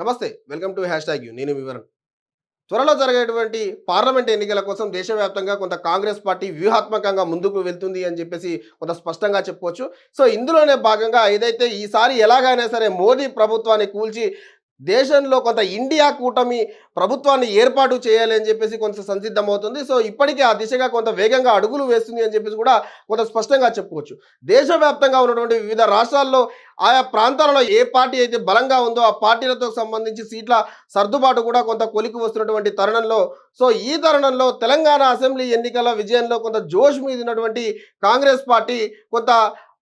నమస్తే welcome to hash tag you. నేను వివరణ త్వరలో జరిగేటువంటి పార్లమెంట్ ఎన్నికల కోసం దేశవ్యాప్తంగా కొంత కాంగ్రెస్ పార్టీ వ్యూహాత్మకంగా ముందుకు వెళ్తుంది అని చెప్పేసి కొంత స్పష్టంగా చెప్పుకోవచ్చు సో ఇందులోనే భాగంగా ఏదైతే ఈసారి ఎలాగైనా సరే మోదీ ప్రభుత్వాన్ని కూల్చి దేశంలో కొంత ఇండియా కూటమి ప్రభుత్వాన్ని ఏర్పాటు చేయాలి అని చెప్పేసి కొంత సంసిద్ధమవుతుంది. సో ఇప్పటికే ఆ దిశగా కొంత వేగంగా అడుగులు వేస్తుంది అని చెప్పేసి కూడా కొంత స్పష్టంగా చెప్పుకోవచ్చు. దేశవ్యాప్తంగా ఉన్నటువంటి వివిధ రాష్ట్రాల్లో ఆయా ప్రాంతాలలో ఏ పార్టీ అయితే బలంగా ఉందో ఆ పార్టీలతో సంబంధించి సీట్ల సర్దుబాటు కూడా కొంత కొలికి వస్తున్నటువంటి తరుణంలో సో ఈ తరుణంలో తెలంగాణ అసెంబ్లీ ఎన్నికల విజయంలో కొంత జోష్ మీదినటువంటి కాంగ్రెస్ పార్టీ కొంత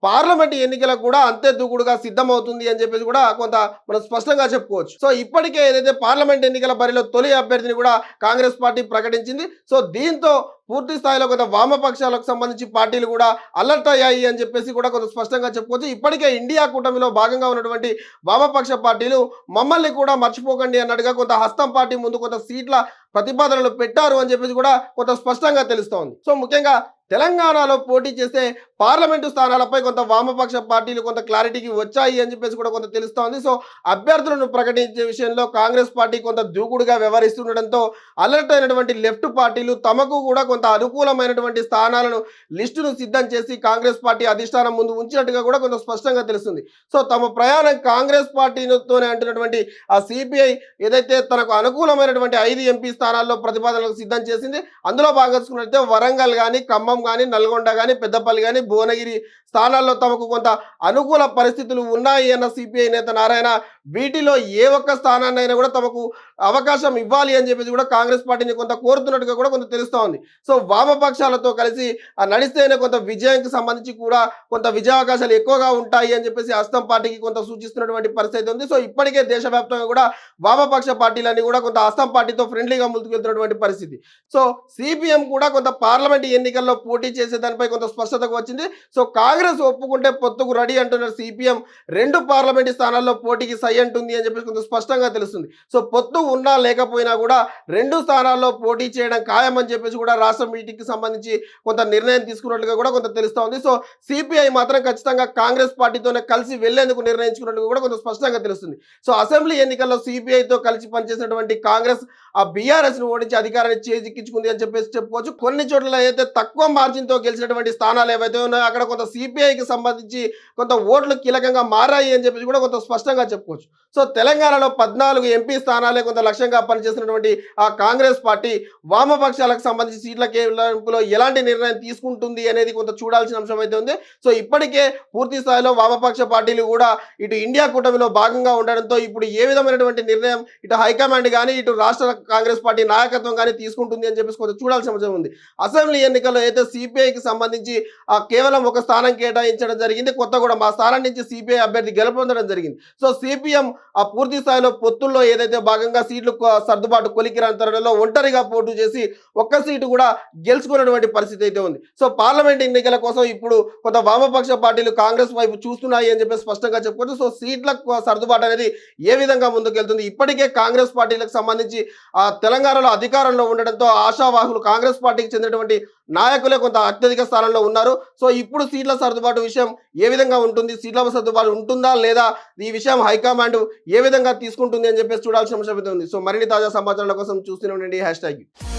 పార్లమెంట్ ఎన్నికలకు కూడా అంతే దూకుడుగా సిద్ధమవుతుంది అని చెప్పేసి కూడా కొంత మనం స్పష్టంగా చెప్పుకోవచ్చు. సో ఇప్పటికే ఏదైతే పార్లమెంట్ ఎన్నికల బరిలో తొలి అభ్యర్థిని కూడా కాంగ్రెస్ పార్టీ ప్రకటించింది. సో దీంతో పూర్తి స్థాయిలో కొంత వామపక్షాలకు సంబంధించి పార్టీలు కూడా అలర్ట్ అయ్యాయి అని చెప్పేసి కూడా కొంత స్పష్టంగా చెప్పుకోవచ్చు. ఇప్పటికే ఇండియా కూటమిలో భాగంగా ఉన్నటువంటి వామపక్ష పార్టీలు మమ్మల్ని కూడా మర్చిపోకండి అన్నట్టుగా కొంత హస్తం పార్టీ ముందు కొంత సీట్ల ప్రతిపాదనలు పెట్టారు అని చెప్పేసి కూడా కొంత స్పష్టంగా తెలుస్తోంది. సో ముఖ్యంగా తెలంగాణలో పోటీ చేసే పార్లమెంటు స్థానాలపై కొంత వామపక్ష పార్టీలు కొంత క్లారిటీకి వచ్చాయి అని చెప్పేసి కూడా కొంత తెలుస్తోంది. సో అభ్యర్థులను ప్రకటించే విషయంలో కాంగ్రెస్ పార్టీ కొంత దూకుడుగా వ్యవహరిస్తుండటంతో అలర్ట్ అయినటువంటి లెఫ్ట్ పార్టీలు తమకు కూడా కొంత కొంత అనుకూలమైనటువంటి స్థానాలను లిస్టును సిద్ధం చేసి కాంగ్రెస్ పార్టీ అధిష్టానం ముందు ఉంచినట్టుగా కూడా కొంత స్పష్టంగా తెలుస్తుంది. సో తమ ప్రయాణం కాంగ్రెస్ పార్టీతోనే అంటున్నటువంటి ఆ సిపిఐ ఏదైతే తనకు అనుకూలమైనటువంటి ఐదు ఎంపీ స్థానాల్లో ప్రతిపాదనలకు సిద్ధం చేసింది అందులో భాగస్కున్నట్లయితే వరంగల్ కానీ ఖమ్మం కానీ నల్గొండ కానీ పెద్దపల్లి కానీ భువనగిరి స్థానాల్లో తమకు కొంత అనుకూల పరిస్థితులు ఉన్నాయి అన్న సిపిఐ నేత నారాయణ వీటిలో ఏ ఒక్క స్థానాన్నైనా కూడా తమకు అవకాశం ఇవ్వాలి అని చెప్పేసి కూడా కాంగ్రెస్ పార్టీని కొంత కోరుతున్నట్టుగా కూడా కొంత తెలుస్తూ ఉంది. సో వామపక్షాలతో కలిసి ఆ నడిస్తేనే కొంత విజయానికి సంబంధించి కూడా కొంత విజయావకాశాలు ఎక్కువగా ఉంటాయి అని చెప్పేసి హస్తం పార్టీకి కొంత సూచిస్తున్నటువంటి పరిస్థితి ఉంది. సో ఇప్పటికే దేశవ్యాప్తంగా కూడా వామపక్ష పార్టీలన్నీ కూడా కొంత హస్తం పార్టీతో ఫ్రెండ్లీగా ముందుకెళ్తున్నటువంటి పరిస్థితి. సో సిపిఎం కూడా కొంత పార్లమెంట్ ఎన్నికల్లో పోటీ చేసే దానిపై కొంత స్పష్టతకు వచ్చింది. సో కాంగ్రెస్ ఒప్పుకుంటే పొత్తుకు రెడీ అంటున్న సిపిఎం. రెండు పార్లమెంట్ స్థానాల్లో పోటీకి సై అంటుంది అని చెప్పేసి కొంత స్పష్టంగా తెలుస్తుంది. సో పొత్తు ఉన్నా లేకపోయినా కూడా రెండు స్థానాల్లో పోటీ చేయడం ఖాయమని చెప్పేసి కూడా రాష్ట్ర మీటింగ్కి సంబంధించి కొంత నిర్ణయం తీసుకున్నట్లుగా కూడా కొంత తెలుస్తూ ఉంది. సో సిపిఐ మాత్రం ఖచ్చితంగా కాంగ్రెస్ పార్టీతోనే కలిసి వెళ్ళేందుకు నిర్ణయించుకున్నట్టుగా కూడా కొంత స్పష్టంగా తెలుస్తుంది. సో అసెంబ్లీ ఎన్నికల్లో సిపిఐతో కలిసి పనిచేసినటువంటి కాంగ్రెస్ ఆ బీఆర్ఎస్ను ఓడించి అధికారాన్ని చేజిక్కించుకుంది అని చెప్పేసి చెప్పుకోవచ్చు. కొన్ని చోట్ల అయితే తక్కువ మార్జిన్తో గెలిచినటువంటి స్థానాలు ఏవైతే ఉన్నాయో అక్కడ కొంత సిపిఐకి సంబంధించి కొంత ఓట్లు కీలకంగా మారాయి అని చెప్పేసి కూడా కొంత స్పష్టంగా చెప్పుకోవచ్చు. సో తెలంగాణలో పద్నాలుగు ఎంపీ స్థానాలే కొంత లక్ష్యంగా పనిచేసినటువంటి ఆ కాంగ్రెస్ పార్టీ వామపక్షాలకు సంబంధించి సీట్ల కేటాయింపులో ఎలాంటి నిర్ణయం తీసుకుంటుంది అనేది కొంత చూడాల్సిన అంశం అయితే ఉంది. సో ఇప్పటికే పూర్తి స్థాయిలో వామపక్ష పార్టీలు కూడా ఇటు ఇండియా కూటమిలో భాగంగా ఉండడంతో ఇప్పుడు ఏ విధమైనటువంటి నిర్ణయం ఇటు హైకమాండ్ కానీ ఇటు రాష్ట్ర కాంగ్రెస్ పార్టీ నాయకత్వం కానీ తీసుకుంటుంది అని చెప్పేసి కొంత చూడాల్సిన అంశం ఉంది. అసెంబ్లీ ఎన్నికల్లో అయితే సిపిఐకి సంబంధించి ఆ కేవలం ఒక స్థానం కేటాయించడం జరిగింది. కొత్త కూడా మా స్థానం నుంచి సిపిఐ అభ్యర్థి గెలుపొందడం జరిగింది. సో సిపిఎం ఆ పూర్తి స్థాయిలో పొత్తుల్లో ఏదైతే భాగంగా సీట్లు సర్దుబాటు కొలికిరాని తరుణంలో ఒంటరిగా పోటీ చేసి ఒక్క సీటు కూడా గెలుచుకున్నటువంటి పరిస్థితి అయితే ఉంది. సో పార్లమెంట్ ఎన్నికల కోసం ఇప్పుడు కొంత వామపక్ష పార్టీలు కాంగ్రెస్ వైపు చూస్తున్నాయి అని చెప్పి స్పష్టంగా చెప్పుకోవచ్చు. సో సీట్ల సర్దుబాటు అనేది ఏ విధంగా ముందుకెళ్తుంది? ఇప్పటికే కాంగ్రెస్ పార్టీలకు సంబంధించి ఆ తెలంగాణలో అధికారంలో ఉండడంతో ఆశావాహులు కాంగ్రెస్ పార్టీకి చెందినటువంటి నాయకులే కొంత అత్యధిక స్థానంలో ఉన్నారు. సో ఇప్పుడు సీట్ల సర్దుబాటు విషయం ఏ విధంగా ఉంటుంది? సీట్ల సర్దుబాటు ఉంటుందా లేదా? ఈ విషయం హైకమాండ్ ఏ విధంగా తీసుకుంటుంది అని చెప్పేసి చూడాల్సిన అంశం ఉంది. సో మరిన్ని తాజా సమాచారాల కోసం చూస్తూనే ఉండండి. Hash tag